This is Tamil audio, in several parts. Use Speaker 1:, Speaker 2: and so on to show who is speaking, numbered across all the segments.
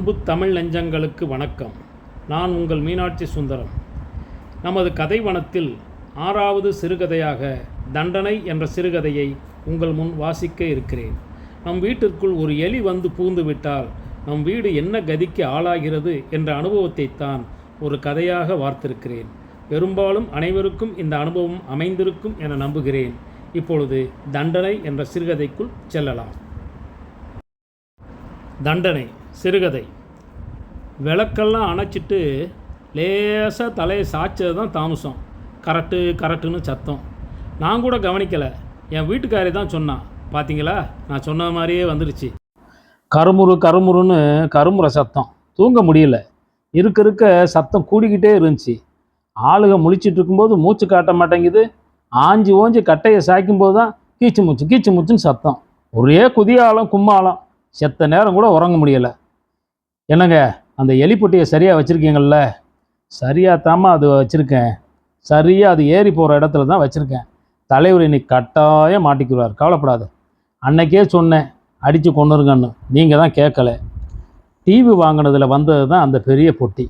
Speaker 1: அன்பு தமிழ் நெஞ்சங்களுக்கு வணக்கம். நான் உங்கள் மீனாட்சி சுந்தரம். நமது கதைவனத்தில் ஆறாவது சிறுகதையாக தண்டனை என்ற சிறுகதையை உங்கள் முன் வாசிக்க இருக்கிறேன். நம் வீட்டிற்குள் ஒரு எலி வந்து பூந்துவிட்டால் நம் வீடு என்ன கதிக்கு ஆளாகிறது என்ற அனுபவத்தைத்தான் ஒரு கதையாக வார்த்திருக்கிறேன். பெரும்பாலும் அனைவருக்கும் இந்த அனுபவம் அமைந்திருக்கும் என நம்புகிறேன். இப்பொழுது தண்டனை என்ற சிறுகதைக்குள் செல்லலாம். தண்டனை. சிறுகதை. விளக்கெல்லாம் அணைச்சிட்டு லேசாக தலையை சாய்ச்சது தான் தாமசம். கரெக்டு கரெக்டுன்னு சத்தம். நான் கூட கவனிக்கலை. என் வீட்டுக்காரி தான் சொன்னான் பார்த்தீங்களா நான் சொன்ன மாதிரியே வந்துடுச்சு. கருமுறு கருமுறுன்னு கருமுறை சத்தம். தூங்க முடியல. இருக்க இருக்க சத்தம் கூடிக்கிட்டே இருந்துச்சு. ஆளுக முழிச்சிட்டு இருக்கும்போது மூச்சு காட்ட மாட்டேங்குது. ஆஞ்சி ஓஞ்சி கட்டையை சாய்க்கும்போது தான் கீச்சு மூச்சு கீச்சு மூச்சுன்னு சத்தம். ஒரே குதியாலம் கும்மாலம். செத்த நேரம் கூட உறங்க முடியலை. என்னங்க அந்த எலிப்பொட்டியை சரியாக வச்சுருக்கீங்கள்ல சரியாக தாம்மா அது வச்சுருக்கேன். சரியாக அது ஏறி போகிற இடத்துல தான் வச்சுருக்கேன். தலைவர் இன்னைக்கு கட்டாயம் மாட்டிக்கிறார் கவலைப்படாது. அன்னைக்கே சொன்னேன் அடித்து கொண்டுருங்கன்னு நீங்கள் தான் கேட்கல. டிவி வாங்கினதில் வந்தது தான் அந்த பெரிய பொட்டி.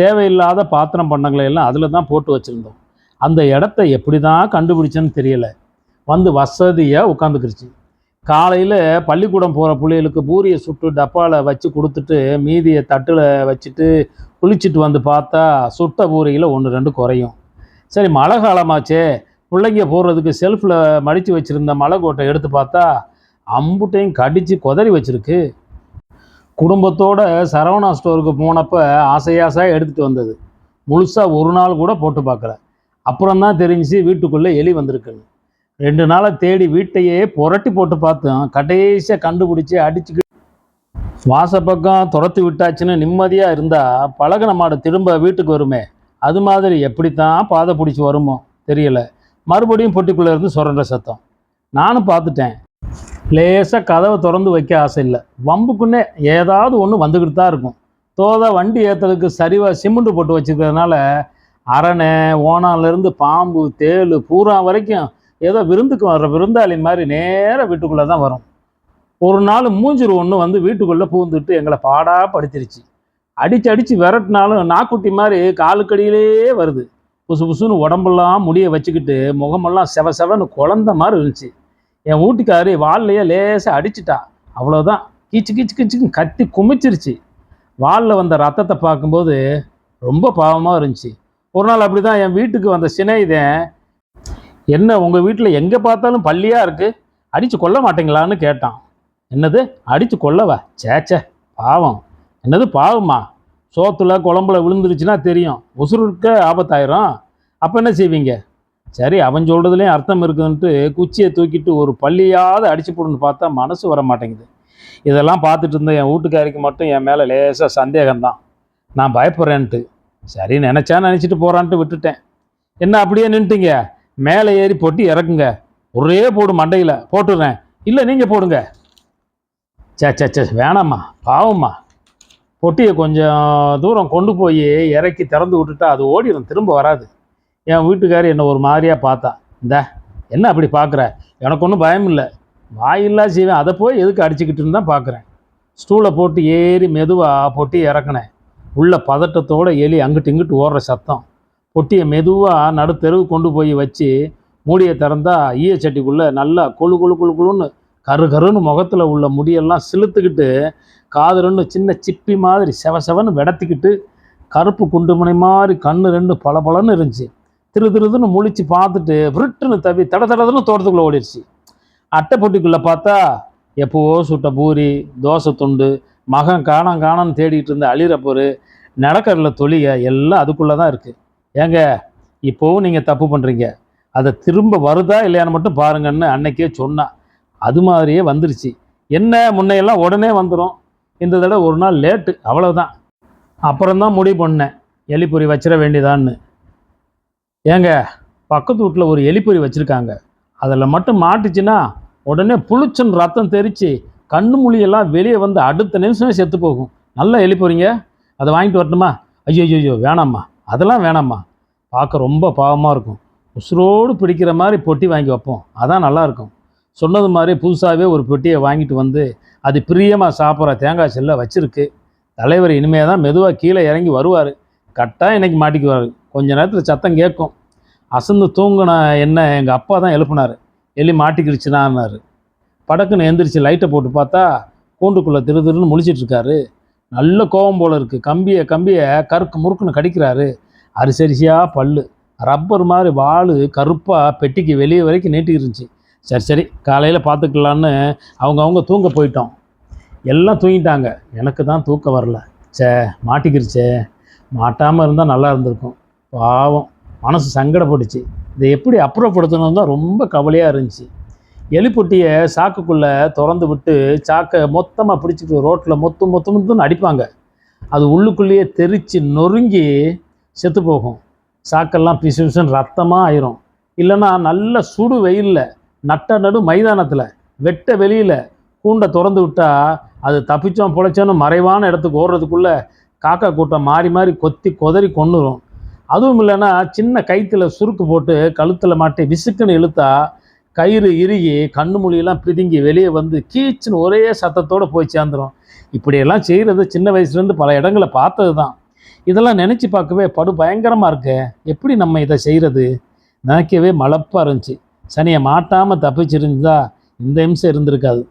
Speaker 1: தேவையில்லாத பாத்திரம் பண்ணங்களை எல்லாம் அதில் தான் போட்டு வச்சுருந்தோம். அந்த இடத்த எப்படி தான் கண்டுபிடிச்சேன்னு தெரியலை. வந்து வசதியாக உட்காந்துக்கிருச்சு காலையில் பள்ளிக்கூடம் போகிற பிள்ளைகளுக்கு பூரியை சுட்டு டப்பாவில் வச்சு கொடுத்துட்டு மீதியை தட்டில் வச்சுட்டு குளிச்சுட்டு வந்து பார்த்தா சுட்ட பூரியில் ஒன்று ரெண்டு குறையும். சரி மழை காலமாச்சே. பிள்ளைங்க போடுறதுக்கு செல்ஃபில் மடித்து வச்சுருந்த மலை கோட்டை எடுத்து பார்த்தா அம்புட்டையும் கடித்து கொதறி வச்சுருக்கு. குடும்பத்தோட சரவணா ஸ்டோருக்கு போனப்போ ஆசையாசாக எடுத்துகிட்டு வந்தது. முழுசாக ஒரு நாள் கூட போட்டு பார்க்கல. அப்புறம் தான் தெரிஞ்சுச்சு வீட்டுக்குள்ளே எலி வந்திருக்குன்னு. ரெண்டு நாளை தேடி வீட்டையே புரட்டி போட்டு பார்த்தோம் கடைசியாக கண்டுபிடிச்சி அடிச்சுக்கிட்டு வாசப்பக்கம் துரத்து விட்டாச்சுன்னு நிம்மதியாக இருந்தால் பழகின மாடு திரும்ப வீட்டுக்கு வருமே. அது மாதிரி எப்படித்தான் பாதை பிடிச்சி வருமோ தெரியல. மறுபடியும் பொட்டிக்குள்ளே இருந்து சுரண்ட சத்தம். நானும் பார்த்துட்டேன். லேசாக கதவை திறந்து வைக்க ஆசை இல்லை. வம்புக்குன்னே ஏதாவது ஒன்று வந்துக்கிட்டு தான் இருக்கும். தோதா வண்டி ஏற்றுறதுக்கு சரிவாக சிமெண்ட் போட்டு வச்சுருக்கிறதுனால அரணை ஓனாலேருந்து பாம்பு தேள் பூரா வரைக்கும் ஏதோ விருந்துக்கு வர்ற விருந்தாளி மாதிரி நேராக வீட்டுக்குள்ளே தான் வரும். ஒரு நாள் மூஞ்சிரு ஒன்று வந்து வீட்டுக்குள்ளே பூந்துட்டு எங்களை பாடாக படுத்திருச்சு. அடித்து அடித்து விரட்டினாலும் நாக்குட்டி மாதிரி காலுக்கடியிலே வருது. புசு புசுன்னு உடம்பெல்லாம் முடிய வச்சுக்கிட்டு முகமெல்லாம் செவ செவன்னு குழந்த மாதிரி இருந்துச்சு. என் வீட்டுக்காரி வால்லையே லேசாக அடிச்சிட்டா. அவ்வளோதான் கீச்சு கீச்சு கீச்சுக்கு கத்தி குமிச்சிருச்சு. வாலில் வந்த ரத்தத்தை பார்க்கும்போது ரொம்ப பாவமாக இருந்துச்சு. ஒரு நாள் அப்படி தான் என் வீட்டுக்கு வந்த சினைதன் என்ன உங்கள் வீட்டில் எங்கே பார்த்தாலும் பள்ளியாக இருக்குது அடித்து கொல்ல மாட்டீங்களான்னு கேட்டான். என்னது? அடித்து கொல்லவா? சேச்சே பாவம். என்னது பாவமா? சோத்துல குழம்புல விழுந்துருச்சுன்னா தெரியும். உசுருக்க ஆபத்தாயிரும். அப்போ என்ன செய்வீங்க? சரி அவன் சொல்கிறதுலேயும் அர்த்தம் இருக்குதுன்ட்டு குச்சியை தூக்கிட்டு ஒரு பள்ளியாவது அடிச்சு போடுன்னு பார்த்தா மனசு வர மாட்டேங்குது. இதெல்லாம் பார்த்துட்டு இருந்த என் வீட்டுக்காரிக்கு மட்டும் என் மேலே லேசாக சந்தேகம்தான். நான் பயப்படுறேன்ட்டு. சரி நினச்சா நினச்சிட்டு போகிறான்ட்டு விட்டுட்டேன். என்ன அப்படியே நின்றுட்டீங்க மேலே ஏறி பொட்டி இறக்குங்க. ஒரே போடு மண்டையில். போட்டுடுறேன் இல்லை நீங்கள் போடுங்க. சே சே சே வேணாம்மா. பாவம்மா. பொட்டியை கொஞ்சம் தூரம் கொண்டு போய் இறக்கி திறந்து விட்டுட்டா அது ஓடிடும் திரும்ப வராது. என் வீட்டுக்காரி என்னை ஒரு மாதிரியாக பார்த்தா. இந்த என்ன அப்படி பார்க்குற? எனக்கு ஒன்றும் பயம் இல்லை. வாயில்லா செய்வேன். அதை போய் எதுக்கு அடிச்சுக்கிட்டுன்னு தான் பார்க்குறேன். ஸ்டூலை போட்டு ஏறி மெதுவாக பொட்டி இறக்குனேன். உள்ள பதட்டத்தோட எலி அங்கிட்டு இங்கிட்டு ஓடுற சத்தம். பொட்டியை மெதுவாக நடுத்தெருவு கொண்டு போய் வச்சு மூடியை திறந்தா ஈயச்சட்டிக்குள்ளே நல்லா கொழு கொழு கொழு கொழுன்னு கரு கருன்னு முகத்தில் உள்ள முடியெல்லாம் சிலுத்துக்கிட்டு காது சின்ன சிப்பி மாதிரி செவ செவன்னு வெடத்திக்கிட்டு கருப்பு குண்டுமணி மாதிரி கண்ணு ரெண்டு பளபளன்னு இருந்துச்சு. திரு திருதுன்னு முழிச்சு பார்த்துட்டு விருட்டுன்னு தவி தட தடதுன்னு தோட்டத்துக்குள்ளே ஓடிடுச்சு. அட்டை பொட்டிக்குள்ளே பார்த்தா எப்போவோ சுட்ட பூரி தோசை துண்டு மகன் காணம் காணம்னு தேடிட்டு இருந்த அழிறப்பொரு நடக்கரில் தொழிக எல்லாம் அதுக்குள்ளே தான் இருக்குது ஏங்க இப்போவும் நீங்கள் தப்பு பண்ணுறீங்க அதை திரும்ப வருதா இல்லையான்னு மட்டும் பாருங்கன்னு அன்னைக்கே சொன்னான் அது மாதிரியே வந்துருச்சு. என்ன முன்னையெல்லாம் உடனே வந்துடும் இந்த தடவை ஒரு நாள் லேட்டு அவ்வளோதான் அப்புறம்தான் முடிவு பண்ணேன். எலிப்பொறி வச்சிட வேண்டியதான்னு. ஏங்க பக்கத்து வீட்டில் ஒரு எலிப்பொறி வச்சுருக்காங்க. அதில் மட்டும் மாட்டுச்சுன்னா உடனே புளிச்சன் ரத்தம் தெரித்து கண்ணு மொழியெல்லாம் வெளியே வந்து அடுத்த நிமிஷமே செத்து போகும். நல்ல எலிப்பொறிங்க அதை வாங்கிட்டு வரட்டுமா? ஐயோ ஐயோ வேணாம்மா. அதெல்லாம் வேணாம்மா. பார்க்க ரொம்ப பாவமாக இருக்கும். உசுரோடு பிடிக்கிற மாதிரி பொட்டி வாங்கி வைப்போம். அதான் நல்லாயிருக்கும் சொன்னது மாதிரி புதுசாகவே ஒரு பொட்டியை வாங்கிட்டு வந்து அது பிரியமாக சாப்பிட்ற தேங்காய் செல்லை வச்சுருக்கு. தலைவர் இனிமேல் தான் மெதுவாக கீழே இறங்கி வருவார். கரெக்டாக இன்னைக்கு மாட்டிக்குவார். கொஞ்ச நேரத்தில் சத்தம் கேட்கும். அசந்து தூங்கின என்ன எங்கள் அப்பா தான் எழுப்புனார். எலி மாட்டிக்கிடுச்சுனான்னாரு. படக்குன்னு எந்திரிச்சு லைட்டை போட்டு பார்த்தா கூண்டுக்குள்ளே திரு திருன்னு முழிச்சிட்ருக்காரு நல்ல கோவம் போல இருக்குது கம்பியை கம்பியை கருக்கு முறுக்குன்னு கடிக்கிறாரு. அரிசரிசியாக பல்லு. ரப்பர் மாதிரி வாள் கருப்பாக பெட்டிக்கு வெளியே வரைக்கும் நீட்டி இருந்துச்சு. சரி சரி காலையில் பார்த்துக்கலான்னு அவங்க அவங்க தூங்க போயிட்டோம். எல்லாம் தூங்கிட்டாங்க. எனக்கு தான் தூக்கம் வரல. ச்சே மாட்டிக்கிருச்சே. மாட்டாமல் இருந்தால் நல்லா இருந்திருக்கும். பாவம். மனசு சங்கடப்பட்டுச்சு. இதை எப்படி அப்புறப்படுத்தணும் தான் ரொம்ப கவலையாக இருந்துச்சு. எலிப்பொட்டியை சாக்குக்குள்ளே திறந்து விட்டு சாக்கை மொத்தமாக பிடிச்சிட்டு ரோட்டில் மொத்தம் மொத்தம் மொத்தம்னு அடிப்பாங்க. அது உள்ளுக்குள்ளேயே தெரித்து நொறுங்கி செத்து போகும். சாக்கெல்லாம் பிசு பிசுன்னு ரத்தமாக ஆயிரும். இல்லைன்னா நல்ல சுடு வெயிலில் நட்ட நடு மைதானத்தில் வெட்ட வெளியில் கூண்டை திறந்து விட்டால் அது தப்பிச்சோம் பிழைச்சோன்னு மறைவான இடத்துக்கு ஓடுறதுக்குள்ளே காக்கா கூட்டம் மாறி மாறி கொத்தி கொதறி கொண்டுரும் அதுவும் இல்லைன்னா சின்ன கைத்தில் சுருக்கு போட்டு கழுத்தில் மாட்டி விசுக்குன்னு இழுத்தா கயிறு இறுகி கண்ணு மொழியெல்லாம் பிதுங்கி வெளியே வந்து கீச்சுன்னு ஒரே சத்தத்தோடு போய் சேர்ந்துடும் இப்படியெல்லாம் செய்கிறது சின்ன வயசுலேருந்து பல இடங்களை பார்த்தது தான் இதெல்லாம் நினச்சி பார்க்கவே படு பயங்கரமாக இருக்கு. எப்படி நம்ம இதை செய்கிறது நினைக்கவே மலப்பாக இருந்துச்சு. சனியை மாட்டாமல் தப்பிச்சிருந்தா இந்த இம்சை இருந்திருக்காது.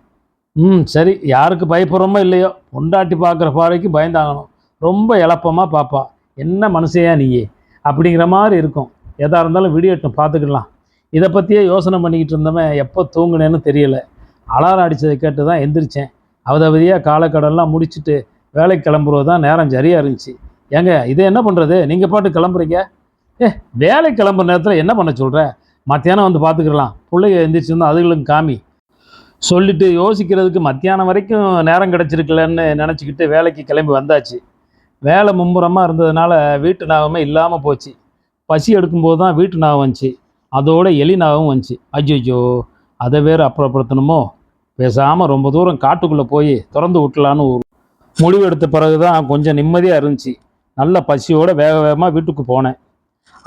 Speaker 1: ம் சரி யாருக்கு பயப்படுறோமோ இல்லையோ பொண்டாட்டி பார்க்குற பாறைக்கு பயந்தாகணும். ரொம்ப இழப்பமாக பார்ப்பா என்ன மனுஷையா நீயே? அப்படிங்கிற மாதிரி இருக்கும். எதாக இருந்தாலும் விடியட்டும் பார்த்துக்கலாம். இதை பற்றியே யோசனை பண்ணிக்கிட்டு இருந்தவன் எப்போ தூங்குனேன்னு தெரியல. அலாரம் அடித்ததை கேட்டு தான் எந்திரிச்சேன். அவதவதியாக காலக்கடன்லாம் முடிச்சுட்டு வேலைக்கு கிளம்புறது தான் நேரம் சரியாக இருந்துச்சு. ஏங்க இதை என்ன பண்ணுறது நீங்கள் பாட்டு கிளம்புறீங்க? ஏ வேலைக்கு கிளம்புற நேரத்தில் என்ன பண்ண சொல்கிற மத்தியானம் வந்து பார்த்துக்கலாம் பிள்ளைங்க எந்திரிச்சிருந்தா அதுகளுக்கு காமி. சொல்லிட்டு யோசிக்கிறதுக்கு மத்தியானம் வரைக்கும் நேரம் கிடச்சிருக்கலன்னு நினச்சிக்கிட்டு வேலைக்கு கிளம்பி வந்தாச்சு. வேலை மும்முரமாக இருந்ததுனால வீட்டு ஞாபகமே இல்லாமல் போச்சு. பசி எடுக்கும்போது தான் வீட்டு ஞாபகம் வந்துச்சு. அதோட எலி வந்துச்சு. அஜ்ஜோ அதை வேறு அப்புறப்படுத்தணுமோ? பேசாமல் ரொம்ப தூரம் காட்டுக்குள்ளே போய் திறந்து விட்டலான்னு ஒரு முடிவு எடுத்த பிறகு தான் கொஞ்சம் நிம்மதியாக இருந்துச்சு. நல்ல பசியோடு வேக வேகமாக வீட்டுக்கு போனேன்.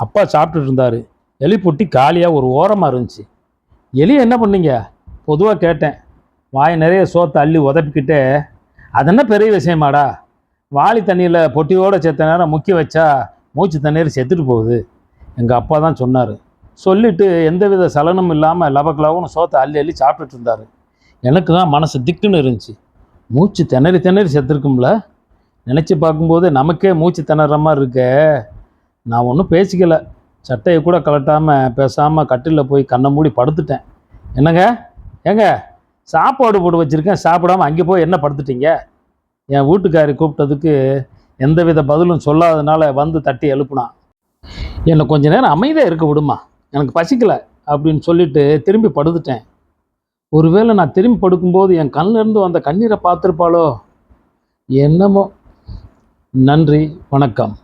Speaker 1: அப்பா சாப்பிட்டுட்டு இருந்தார். எலி பொட்டி காலியாக ஒரு ஓரமாக இருந்துச்சு. எலி என்ன பண்ணீங்க? பொதுவாக கேட்டேன். வாய் நிறைய சோத்தை அள்ளி உதப்பிக்கிட்டே அது என்ன பெரிய விஷயமாடா? வாளி தண்ணியில் பொட்டியோடு செத்த நேரம் முக்கி வச்சா மூச்சு தண்ணீர் செத்துட்டு போகுது. எங்கள் அப்பா தான் சொன்னார். சொல்லிட்டு எந்தவித சலனமும் இல்லாமல் லபக் லவன்னு சோத்தை அள்ளி அள்ளி சாப்பிட்டுட்டு இருந்தார் எனக்கு தான் மனசு திக்குன்னு இருந்துச்சு. மூச்சு திணறி திணறி செத்துருக்கும்ல. நினச்சி பார்க்கும்போது நமக்கே மூச்சு திணற மாதிரி இருக்கே. நான் ஒன்றும் பேசிக்கல. சட்டையை கூட கலட்டாமல் பேசாமல் கட்டிலில் போய் கண்ணை மூடி படுத்துட்டேன். என்னங்க? ஏங்க? சாப்பாடு போட்டு வச்சுருக்கேன். சாப்பிடாம அங்கே போய் என்ன படுத்துட்டீங்க? என் வீட்டுக்காரி கூப்பிட்டதுக்கு எந்தவித பதிலும் சொல்லாதனால வந்து தட்டி எழுப்புனான். என்னை கொஞ்ச நேரம் அமைதியாக இருக்க விடுமா? எனக்கு பசிக்கலை அப்படின்னு சொல்லிட்டு திரும்பி படுத்துட்டேன். ஒருவேளை நான் திரும்பி படுக்கும்போது என் கண்ணிலிருந்து வந்த கண்ணீரை பார்த்துருப்பாளோ? என்னமோ. நன்றி வணக்கம்.